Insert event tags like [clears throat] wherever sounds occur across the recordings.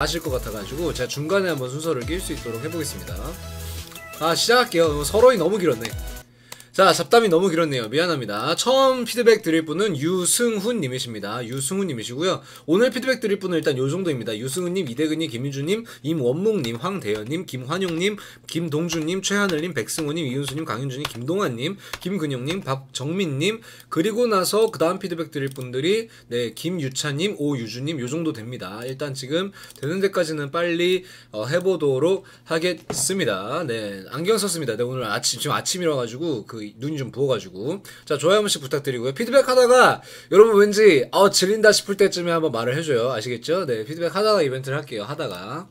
아실 것 같아가지고 제가 중간에 한번 순서를 낄 수 있도록 해보겠습니다. 아 시작할게요. 서로이 너무 길었네. 자, 잡담이 너무 길었네요. 미안합니다. 처음 피드백 드릴 분은 유승훈 님이십니다. 유승훈 님이시고요. 오늘 피드백 드릴 분은 일단 요 정도입니다. 유승훈 님, 이대근 님, 김민주 님, 임원묵 님, 황대현 님, 김환용 님, 김동준 님, 최하늘 님, 백승호 님, 이윤수 님, 강윤준 님, 김동환 님, 김근영 님, 박정민 님, 그리고 나서 그다음 피드백 드릴 분들이 네, 김유찬 님, 오유주 님, 요 정도 됩니다. 일단 지금 되는 데까지는 빨리 어, 해 보도록 하겠습니다. 네, 안경 썼습니다. 네, 오늘 아침 지금 아침이라 가지고 그 눈이 좀 부어가지고 자 좋아요 한 번씩 부탁드리고요. 피드백 하다가 여러분 왠지 어 질린다 싶을 때쯤에 한번 말을 해줘요. 아시겠죠? 네, 피드백 하다가 이벤트를 할게요. 하다가.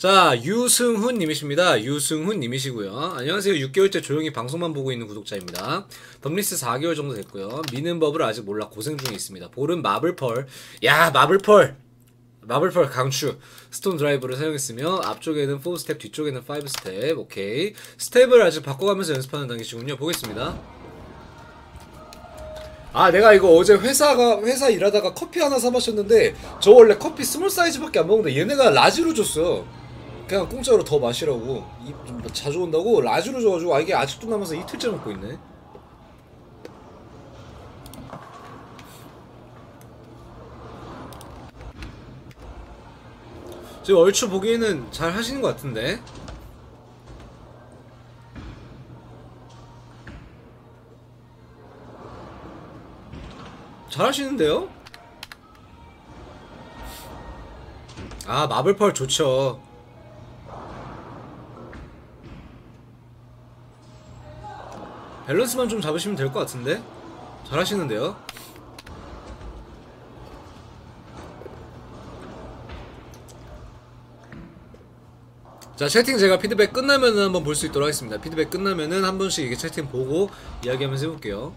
자, 유승훈 님이십니다. 유승훈 님이시고요. 안녕하세요. 6개월째 조용히 방송만 보고 있는 구독자입니다. 덤리스 4개월 정도 됐고요. 미는 법을 아직 몰라 고생 중에 있습니다. 볼은 마블펄. 야, 마블펄. 마블펄 강추. 스톤 드라이브를 사용했으며 앞쪽에는 4스텝 뒤쪽에는 5스텝. 오케이. 스텝을 아직 바꿔가면서 연습하는 단계시군요. 보겠습니다. 아 내가 이거 어제 회사가 회사 일하다가 커피 하나 사 마셨는데 저 원래 커피 스몰 사이즈밖에 안 먹는데 얘네가 라지로 줬어. 그냥 공짜로 더 마시라고. 이, 좀 자주 온다고 라지로 줘가지고 아 이게 아직도 남아서 이틀째 먹고 있네 지금 얼추 보기에는 잘 하시는 것 같은데. 잘 하시는데요? 아 마블펄 좋죠. 밸런스만 좀 잡으시면 될 것 같은데? 잘 하시는데요 자 채팅 제가 피드백 끝나면은 한번 볼 수 있도록 하겠습니다 피드백 끝나면은 한 번씩 이게 채팅 보고 이야기하면서 해볼게요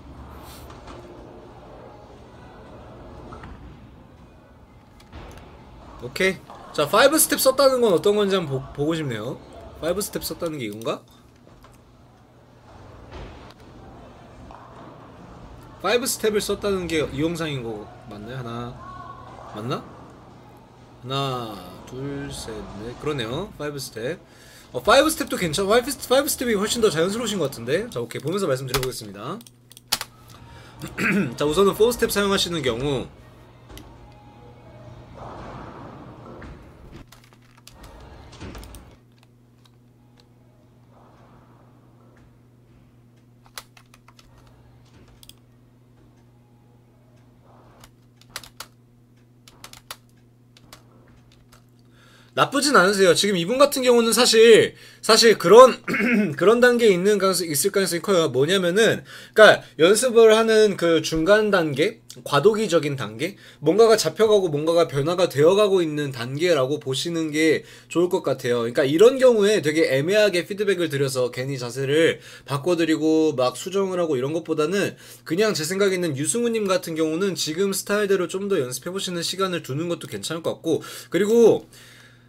오케이 자 5스텝 썼다는 건 어떤 건지 한번 보, 보고 싶네요 5스텝 썼다는 게 이건가? 5스텝을 썼다는 게 이 영상인 거 맞나요? 하나 맞나? 하나 둘 셋 넷. 그러네요. 5스텝 어 5스텝도 괜찮아 5스텝, 5스텝이 훨씬 더 자연스러우신 것 같은데? 자 오케이. 보면서 말씀드려보겠습니다. [clears throat] 자 우선은 4스텝 사용하시는 경우 나쁘진 않으세요. 지금 이분 같은 경우는 사실 사실 그런 [clears throat] 그런 단계에 있는 가능성 있을 가능성이 커요. 뭐냐면은 그러니까 연습을 하는 그 중간 단계, 과도기적인 단계, 뭔가가 잡혀가고 뭔가가 변화가 되어가고 있는 단계라고 보시는 게 좋을 것 같아요. 그러니까 이런 경우에 되게 애매하게 피드백을 드려서 괜히 자세를 바꿔드리고 막 수정을 하고 이런 것보다는 그냥 제 생각에는 유승우님 같은 경우는 지금 스타일대로 좀 더 연습해보시는 시간을 두는 것도 괜찮을 것 같고 그리고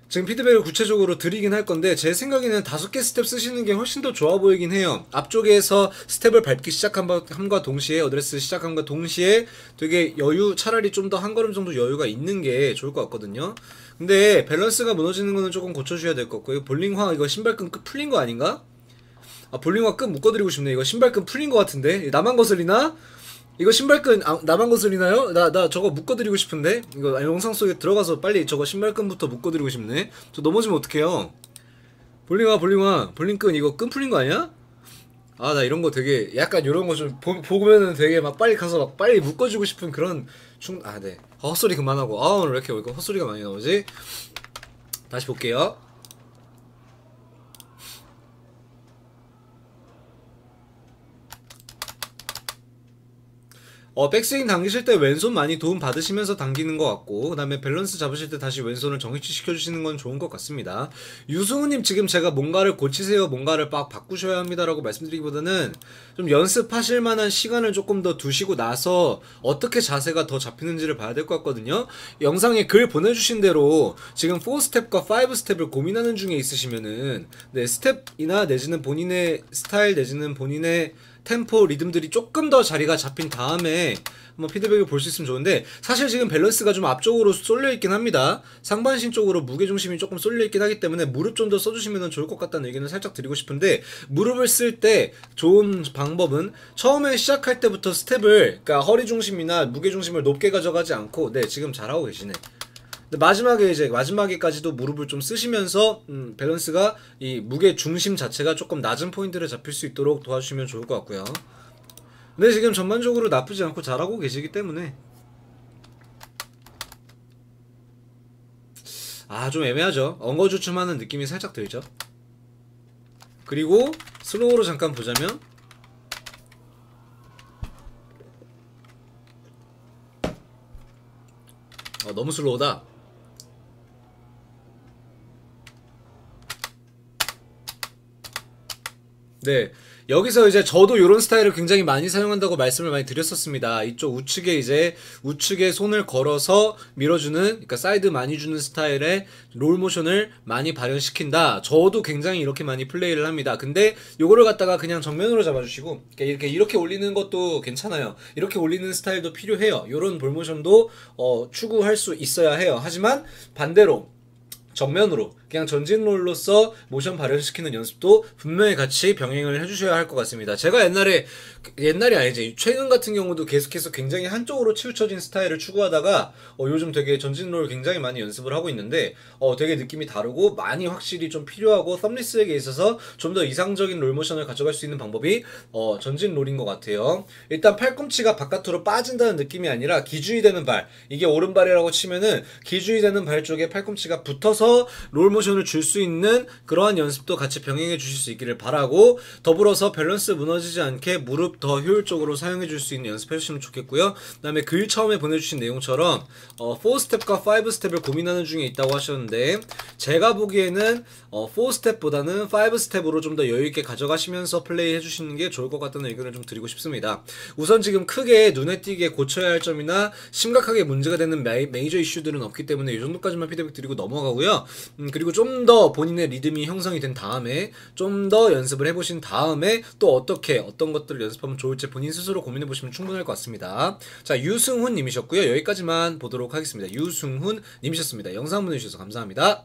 지금 피드백을 구체적으로 드리긴 할 건데 제 생각에는 다섯 개 스텝 쓰시는 게 훨씬 더 좋아 보이긴 해요. 앞쪽에서 스텝을 밟기 시작함과 동시에 어드레스 시작함과 동시에 되게 여유 차라리 좀 더 한 걸음 정도 여유가 있는 게 좋을 것 같거든요. 근데 밸런스가 무너지는 거는 조금 고쳐주셔야 될 것 같고 이거 볼링화 이거 신발끈 끝 풀린 거 아닌가? 아 볼링화 끈 묶어드리고 싶네. 이거 신발끈 풀린 거 같은데 나만 거슬리나? 이거 신발끈 아, 나만 거슬리나요? 나, 나 저거 묶어드리고 싶은데 이거 영상 속에 들어가서 빨리 저거 신발끈부터 묶어드리고 싶네 저 넘어지면 어떡해요 볼링아 볼링아 볼링끈 이거 끈 풀린 거 아니야? 아 나 이런 거 되게 약간 이런 거 좀 보면은 되게 막 빨리 가서 막 빨리 묶어주고 싶은 그런 충... 아 네 헛소리 그만하고 아 오늘 왜 이렇게 헛소리가 많이 나오지? 다시 볼게요 어, 백스윙 당기실 때 왼손 많이 도움 받으시면서 당기는 것 같고 그 다음에 밸런스 잡으실 때 다시 왼손을 정위치시켜 주시는 건 좋은 것 같습니다. 유승우님 지금 제가 뭔가를 고치세요 뭔가를 막 바꾸셔야 합니다 라고 말씀드리기보다는 좀 연습하실 만한 시간을 조금 더 두시고 나서 어떻게 자세가 더 잡히는지를 봐야 될 것 같거든요. 영상에 글 보내주신 대로 지금 4스텝과 5스텝을 고민하는 중에 있으시면은 네 스텝이나 내지는 본인의 스타일 내지는 본인의 템포 리듬들이 조금 더 자리가 잡힌 다음에 한번 피드백을 볼 수 있으면 좋은데 사실 지금 밸런스가 좀 앞쪽으로 쏠려 있긴 합니다. 상반신 쪽으로 무게 중심이 조금 쏠려 있긴 하기 때문에 무릎 좀 더 써주시면 좋을 것 같다는 의견을 살짝 드리고 싶은데 무릎을 쓸 때 좋은 방법은 처음에 시작할 때부터 스텝을 그러니까 허리 중심이나 무게 중심을 높게 가져가지 않고 네 지금 잘하고 계시네. 마지막에 이제 마지막에까지도 무릎을 좀 쓰시면서 음, 밸런스가 이 무게 중심 자체가 조금 낮은 포인트를 잡힐 수 있도록 도와주시면 좋을 것 같고요. 근데 지금 전반적으로 나쁘지 않고 잘하고 계시기 때문에 아 좀 애매하죠. 엉거주춤하는 느낌이 살짝 들죠. 그리고 슬로우로 잠깐 보자면 어, 너무 슬로우다. 네. 여기서 이제 저도 이런 스타일을 굉장히 많이 사용한다고 말씀을 많이 드렸었습니다. 이쪽 우측에 이제 우측에 손을 걸어서 밀어주는, 그러니까 사이드 많이 주는 스타일의 롤 모션을 많이 발현시킨다. 저도 굉장히 이렇게 많이 플레이를 합니다. 근데 요거를 갖다가 그냥 정면으로 잡아주시고, 이렇게 이렇게 올리는 것도 괜찮아요. 이렇게 올리는 스타일도 필요해요. 요런 볼 모션도 어, 추구할 수 있어야 해요. 하지만 반대로 정면으로 그냥 전진 롤로서 모션 발현시키는 연습도 분명히 같이 병행을 해주셔야 할 것 같습니다. 제가 옛날에 옛날이 아니지 최근 같은 경우도 계속해서 굉장히 한쪽으로 치우쳐진 스타일을 추구하다가 어, 요즘 되게 전진 롤 굉장히 많이 연습을 하고 있는데 어, 되게 느낌이 다르고 많이 확실히 좀 필요하고 썸리스에게 있어서 좀 더 이상적인 롤 모션을 가져갈 수 있는 방법이 어, 전진 롤인 것 같아요. 일단 팔꿈치가 바깥으로 빠진다는 느낌이 아니라 기준이 되는 발 이게 오른발이라고 치면은 기준이 되는 발 쪽에 팔꿈치가 붙어서 롤 모션 을 줄 수 있는 그러한 연습도 같이 병행해 주실 수 있기를 바라고 더불어서 밸런스 무너지지 않게 무릎 더 효율적으로 사용해 줄 수 있는 연습해 주시면 좋겠고요. 그다음에 글 처음에 보내주신 내용처럼 어, 4스텝과 5스텝을 고민하는 중에 있다고 하셨는데 제가 보기에는 어, 4스텝보다는 5스텝으로 좀 더 여유 있게 가져가시면서 플레이 해 주시는 게 좋을 것 같다는 의견을 좀 드리고 싶습니다. 우선 지금 크게 눈에 띄게 고쳐야 할 점이나 심각하게 문제가 되는 메이, 메이저 이슈들은 없기 때문에 이 정도까지만 피드백 드리고 넘어가고요. 음, 그리고 좀 더 본인의 리듬이 형성이 된 다음에 좀 더 연습을 해보신 다음에 또 어떻게 어떤 것들을 연습하면 좋을지 본인 스스로 고민해 보시면 충분할 것 같습니다. 자 유승훈 님이셨고요. 여기까지만 보도록 하겠습니다. 유승훈 님이셨습니다. 영상 보내주셔서 감사합니다.